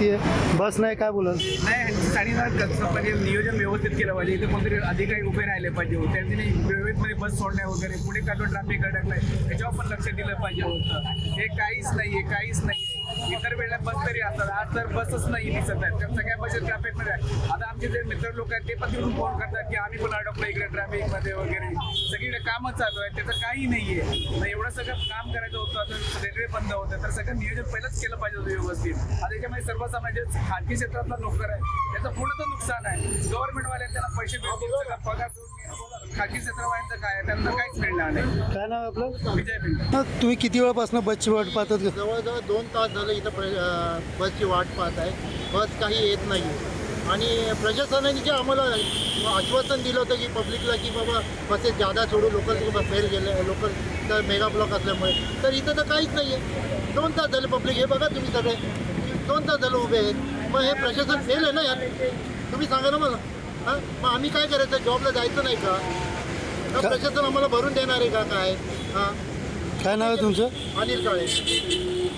ती बस नाही काय बोलत नाही कसं म्हणजे नियोजन व्यवस्थित केलं पाहिजे. इथे कोणतरी अधिकारी उभे राहिले पाहिजे. त्यांनी वेळेमध्ये बस सोडण्या वगैरे. पुढे काढून ट्रॅफिक अडकलाय त्याच्यावर पण लक्ष दिलं पाहिजे होतं. हे काहीच नाहीये काहीच नाहीये. इतर वेळेला बस तरी असतात. आज तर बसच नाही दिसत आहेत कारण सगळ्या बसेस ट्रॅफिकमध्ये आहे. आता आमचे जे मित्र लोक आहेत ते पण तिथून फोन करतात की आम्ही पण अडकलो इकडे ट्रॅफिकमध्ये वगैरे. सगळीकडे कामच चालू आहे त्याचं काही नाहीये. मग एवढं सगळं काम करायचं होतं आता रेल्वे बंद होतं. तर सगळं नियोजन पहिलंच केलं पाहिजे होतं व्यवस्थित. आता त्याच्यामध्ये सर्वसामान्य जे खाजगी क्षेत्रातला नोकर आहे. त्याचं पूर्ण तर नुकसान आहे. गव्हर्नमेंटवाले त्यांना पैसे मिळतील पगार खाजगी क्षेत्रवाल्यांचं काय त्यांना काहीच मिळणार नाही. काय नाव आपलं? विजय पिंड तुम्ही किती वेळापासून बसची वाट पाहतात? का? जवळजवळ दोन तास झालं इथं प्र अ, बसची वाट पाहत आहे. बस काही येत नाही आणि प्रशासनाने जे आम्हाला आश्वासन दिलं होतं की पब्लिकला की बाबा बसेस जादा सोडू लोकल फेल गेले लोकल तर मेगा ब्लॉक असल्यामुळे. तर इथं तर काहीच नाही आहे दोन तास झाले पब्लिक हे बघा तुम्ही सगळे. दोन तास झालं उभे आहेत. मग हे प्रशासन फेल आहे ना यार? तुम्ही सांगा ना मला. हां? मग आम्ही काय करायचं? जॉबला जायचं नाही का? का प्रशासन आम्हाला भरून देणार आहे का काय? हां? काय नाव आहे तुमचं? अनिल काळे.